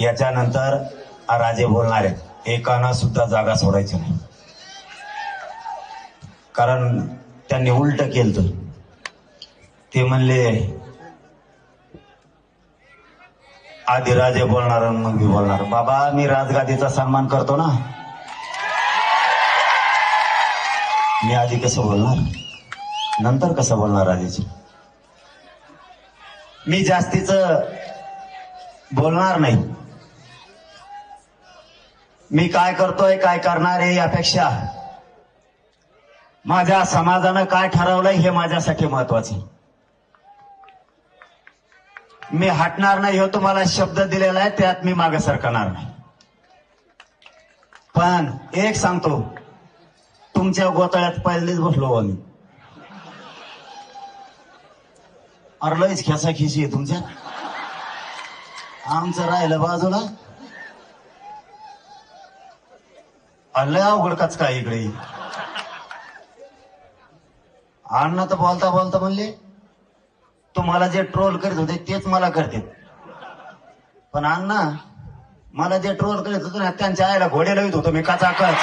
याच्यानंतर राजे बोलणार आहेत एकानं सुद्धा जागा सोडायची नाही. कारण त्यांनी उलट केलं ते म्हणले आधी राजे बोलणार आणि मग मी बोलणार. बाबा मी राजगादीचा सन्मान करतो ना. मी आधी कसं बोलणार? नंतर कसं बोलणार आधीच मी जास्तीच बोलणार नाही. मी काय करतोय काय करणार आहे यापेक्षा माझ्या समाजानं काय ठरवलंय हे माझ्यासाठी महत्त्वाचे मी हटणार नाही हो तुम्हाला शब्द दिलेला आहे त्यात मी मागे सरकणार नाही. पण एक सांगतो तुमच्या गोताळ्यात पहिलेच बसलो आम्ही मी. खेसा खिशी आहे तुमच्या आमचं राहिलं बाजूला. लय अवघड कच काय इकडे. अण्णा तर बोलता बोलता म्हणले तुम्हाला जे ट्रोल करीत होते तेच मला करते पण अण्णा मला जे ट्रोल करीत होते ना त्यांच्या आईला घोडे लावित होतो मी कचाकच. मी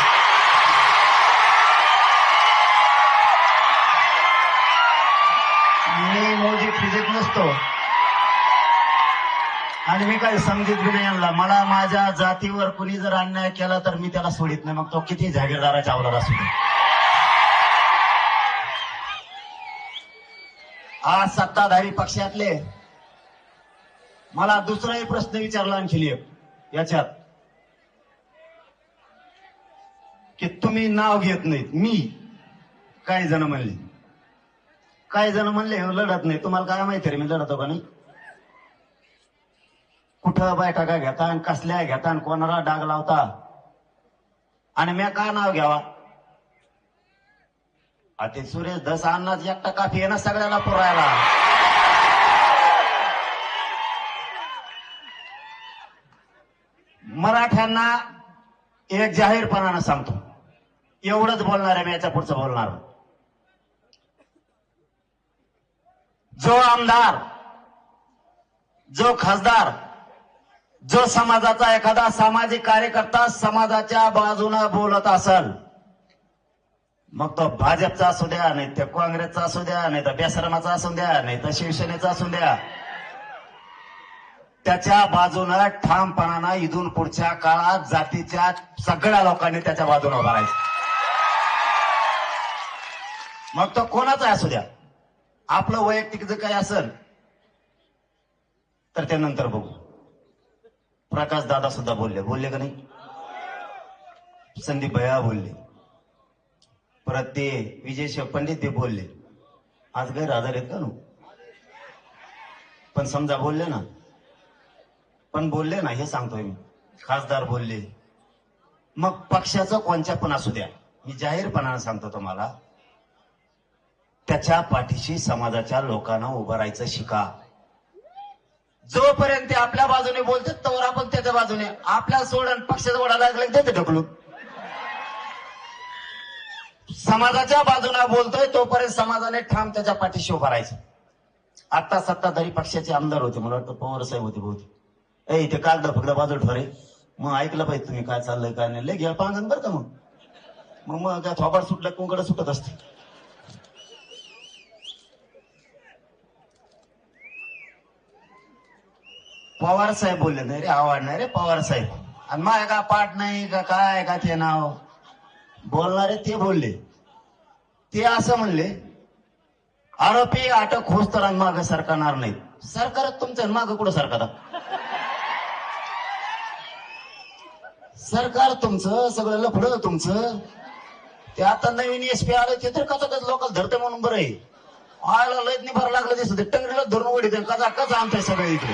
आणि मी काही समजित बी नाही आणला मला माझ्या जातीवर कुणी जर अन्याय केला तर मी त्याला सोडित नाही. मग तो किती जागीरदाराच्या अवलाद असू दे. आज सत्ताधारी पक्षातले मला दुसराही प्रश्न विचारला आणखी एक. याच्यात की तुम्ही नाव घेत नाहीत. मी काही जण म्हणले. काही जण म्हणले लढत नाही. तुम्हाला काय माहिती रे मी लढतो का नाही? कुठं बैठका घेता आणि कसल्या घेता आणि कोणाला डाग लावता? आणि मी का नाव घ्यावा? आ ते सुरेश दस अन्नाच एकटा काफी आहे ना सगळ्याला पुरायला. मराठ्यांना एक जाहीरपणानं सांगतो. एवढंच बोलणार आहे मी याच्या पुढचं बोलणार जो आमदार जो खासदार जो समाजाचा एखादा सामाजिक कार्यकर्ता समाजाच्या बाजूनं बोलत असल मग तो भाजपचा असू द्या नाही तर काँग्रेसचा असू द्या नाही तर बेसरमाचा असू द्या नाही तर शिवसेनेचा असू द्या. त्याच्या बाजूनं ठामपणानं इथून पुढच्या काळात जातीच्या सगळ्या लोकांनी त्याच्या बाजूने उभा राहायचं. मग तो कोणाचा असू द्या? आपलं वैयक्तिक जर काही असेल तर ते नंतर बघू. प्रकाश दादा सुद्धा बोलले. बोलले का नाही? संदीप भया बोलले. परत ते विजय शेख पंडित ते बोलले. आज गैरहजर आहेत का नो? पण समजा बोलले ना. पण बोलले ना हे सांगतोय मी. खासदार बोलले. मग पक्षाचं कोणच्या पण असू द्या. मी जाहीरपणानं सांगतो तुम्हाला. त्याच्या पाठीशी समाजाच्या लोकांना उभं राहायचं शिका. जोपर्यंत ते आपल्या बाजूने बोलतात तोवर आपण त्याच्या बाजूने आपल्या सोडून पक्षाचा ओढा लागला की देते ढकलून समाजाच्या बाजूने बोलतोय तोपर्यंत समाजाने ठाम त्याच्या पाठीशी उभा राहायचं. आता सत्ताधारी पक्षाचे आमदार होते मला वाटतं पवार साहेब होते बहुते ए इथे काल फक्त बाजू ठरे. मग ऐकलं पाहिजे तुम्ही काय चाललंय काय नाही. लय घ्या पांगण बरं का मग? मग मग काय थोबाड सुटलं कुंकड सुटत असते पवार साहेब बोलले नाही रे आवडणारे पवार साहेब. आणि माझ्या का पाठ नाही का काय का ते नाव? बोलणारे ते बोलले. ते असं म्हणले आरोपी अटक होस तर माग सरकारणार नाही. सरकार तुमचं माग कुठं सरकार सरकार तुमचं सगळं लफडं तुमचं. ते आता नवीन एस पी आलं ते तर कसं लोकल धरते म्हणून बरं आहे. आयला लयत नाही लागलं दिसत टंगडीला धरून ओढीत कसा कसा आमचं सगळं इकडे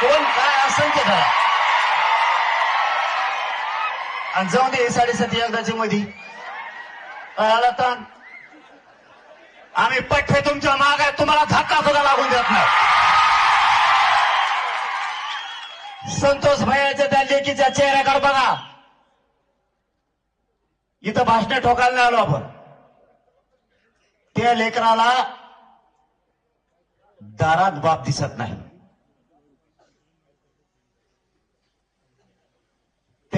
कोण काय असेल ते धरा आणि जाऊ दे साडेसाती एकदाची मधी आला ताण आम्ही पठ्ठे तुमच्या माग आहे तुम्हाला धक्का सुद्धा लागून देत नाही. संतोष भैयाच्या त्या लेकीच्या चेहऱ्याकडे बघा. इथं भाषण ठोकायला नाही आलो आपण. त्या लेकराला दारात बाप दिसत नाही.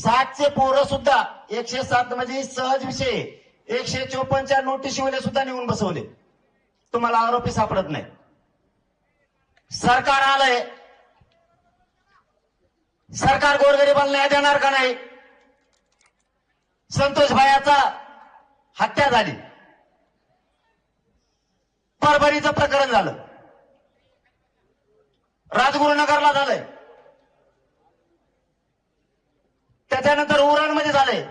सातशे पोरं सुद्धा एकशे सात म्हणजे सहज विषय. एकशे चोपन्नच्या नोटीशीमध्ये सुद्धा नेऊन बसवले. तुम्हाला आरोपी सापडत नाही. सरकार आलंय. सरकार गोरगरिबाला न्याय देणार का नाही? संतोष भायाचा हत्या झाली. परभणीचं प्रकरण झालं. राजगुरुनगरला झालंय. त्याच्यानंतर उरणमध्ये झालंय.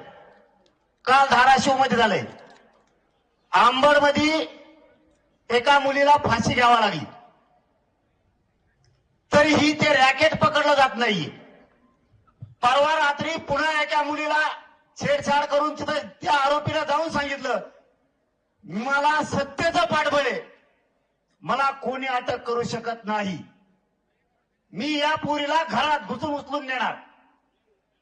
काल धाराशिवमध्ये झालंय. आंबडमध्ये एका मुलीला फाशी घ्यावा लागली. तरीही ते रॅकेट पकडलं जात नाही. परवा रात्री पुन्हा एका मुलीला छेडछाड करून तिथं त्या आरोपीला जाऊन सांगितलं मला सत्तेचं पाठबळ आहे मला कोणी अटक करू शकत नाही. मी या पुरीला घरात घुसून उचलून देणार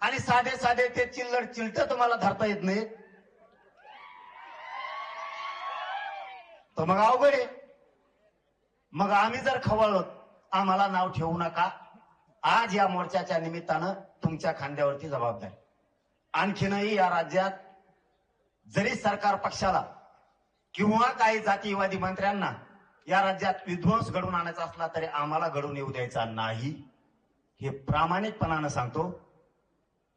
आणि साधे साधे ते चिल्लड चिलट तुम्हाला धरता येत नाही तर मग अवघड आहे. मग आम्ही जर खवळलो आम्हाला नाव ठेवू नका. आज या मोर्चाच्या निमित्तानं तुमच्या खांद्यावरती जबाबदारी. आणखीनही या राज्यात जरी सरकार पक्षाला किंवा काही जातीयवादी मंत्र्यांना या राज्यात विध्वंस घडून आणायचा असला तरी आम्हाला घडून येऊ द्यायचा नाही. हे प्रामाणिकपणानं सांगतो.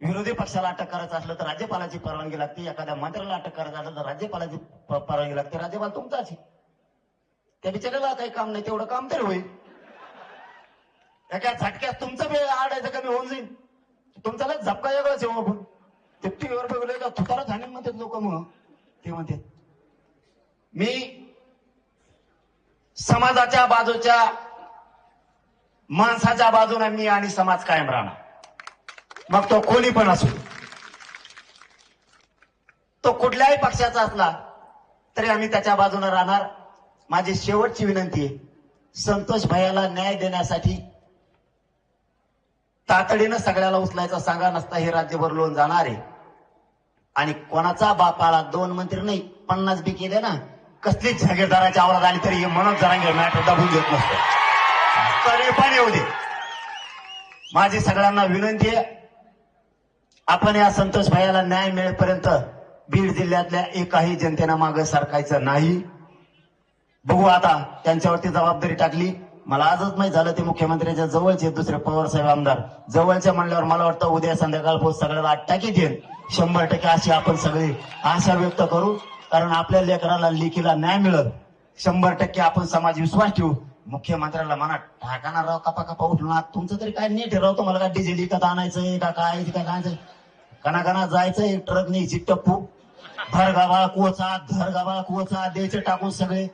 विरोधी पक्षाला अटक करायचं असलं तर राज्यपालाची परवानगी लागते. एखाद्या मंत्र्याला अटक करायचं असलं तर राज्यपालाची परवानगी लागते. राज्यपाल तुमचाच आहे त्या बिचाराला काही काम नाही तेवढं काम तरी होईल. एका झटक्यात तुमचं वेळ आडायचं कमी होऊन जाईल. तुमच्याला झपका वेगळाच आहे हो आपण. ते टीव्हीवर बघलं का तुतारा म्हणतात लोक मग. ते म्हणतात मी समाजाच्या बाजूच्या माणसाच्या बाजूने मी आणि समाज कायम राहणार. मग तो कोणी पण असो. तो कुठल्याही पक्षाचा असला तरी आम्ही त्याच्या बाजूने राहणार. माझी शेवटची विनंती आहे संतोष भैयाला न्याय देण्यासाठी तातडीनं सगळ्याला उचलायचा सांगा नसता हे राज्यभर लोन जाणार आहे. आणि कोणाचा बापाला दोन मंत्री नाही पन्नास बी केले ना कसलीच जागीरदाराची आवरात आली तरी हे म्हणून मॅटर दाबून घेत नसतो. तरी पण येऊ दे. माझी सगळ्यांना विनंती आहे आपण या संतोष भाईला न्याय मिळेपर्यंत बीड जिल्ह्यातल्या एकाही जनतेनं मागे सरकायचं नाही. बघू आता त्यांच्यावरती जबाबदारी टाकली. मला आजच माहीत झालं ते मुख्यमंत्र्यांच्या जवळचे दुसरे पवार साहेब आमदार. जवळच्या म्हणल्यावर मला वाटतं उद्या संध्याकाळ पोहोच सगळ्याला टाकीत देईल. शंभर टक्के अशी आपण सगळी आशा व्यक्त करू. कारण आपल्या लेकराला लेखीला न्याय मिळत शंभर टक्के आपण समाज विश्वास ठेवू. मुख्यमंत्र्याला म्हणा टाकाना राव कपा कपा उठणार तुमचं तरी काय नीट आहे मला तुम्हाला काय डिझेल विकत आणायचंय का? काय? काय आणायचं कणाकणा जायचं जायचंय ट्रक न्यायची टप्पू भर गावा कोचा घर गावा कोचा द्यायचे टाकून सगळे.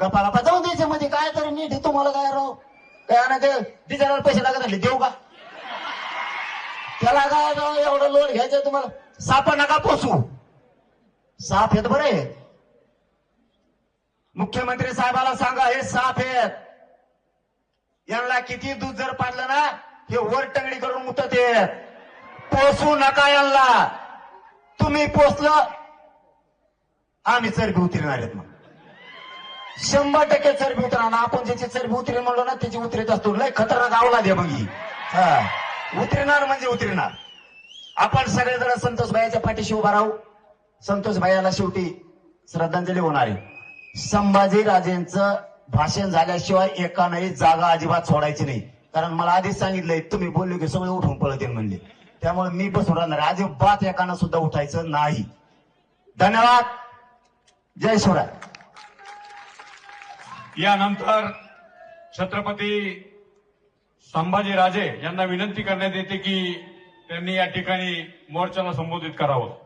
गप्पा गप्पा जाऊन द्यायचे मध्ये काय तरी नीट तुम्हाला काय राव? काय आणायचं? डिझेलवर पैसे लागत आले देऊ का? त्याला काय राव एवढं लोन घ्यायचं तुम्हाला? साप नका पोसू. साप येत बरे. मुख्यमंत्री साहेबाला सांगा हे साप आहेत. यांना किती दूध जर पाडलं ना हे वर टंगडी करून मुतत आहेत. पोसू नका यांना. तुम्ही पोचलं आम्ही चरबी उतरणार आहेत मग. शंभर टक्के चरबी उतरणार. आपण ज्याची चरबी उतरेल म्हणलो ना त्याची उतरेत असतो. लय खतरनाक आवला दे मग ही. हा. उतरणार म्हणजे उतरणार. आपण सगळेजण संतोष भाईच्या पाठीशी उभा राहू. संतोष भाईला शेवटी श्रद्धांजली होणार आहे. संभाजी राजेंचं भाषण झाल्याशिवाय एकानंही जागा अजिबात सोडायची नाही. कारण मला आधीच सांगितलंय तुम्ही बोलले की सगळे उठून पळतील म्हणले. त्यामुळे मी बसून राहणार आहे. अजिबात एकानं सुद्धा उठायचं नाही. धन्यवाद. जय शिवराय. यानंतर छत्रपती संभाजीराजे यांना विनंती करण्यात येते की त्यांनी या ठिकाणी मोर्चाला संबोधित करावं.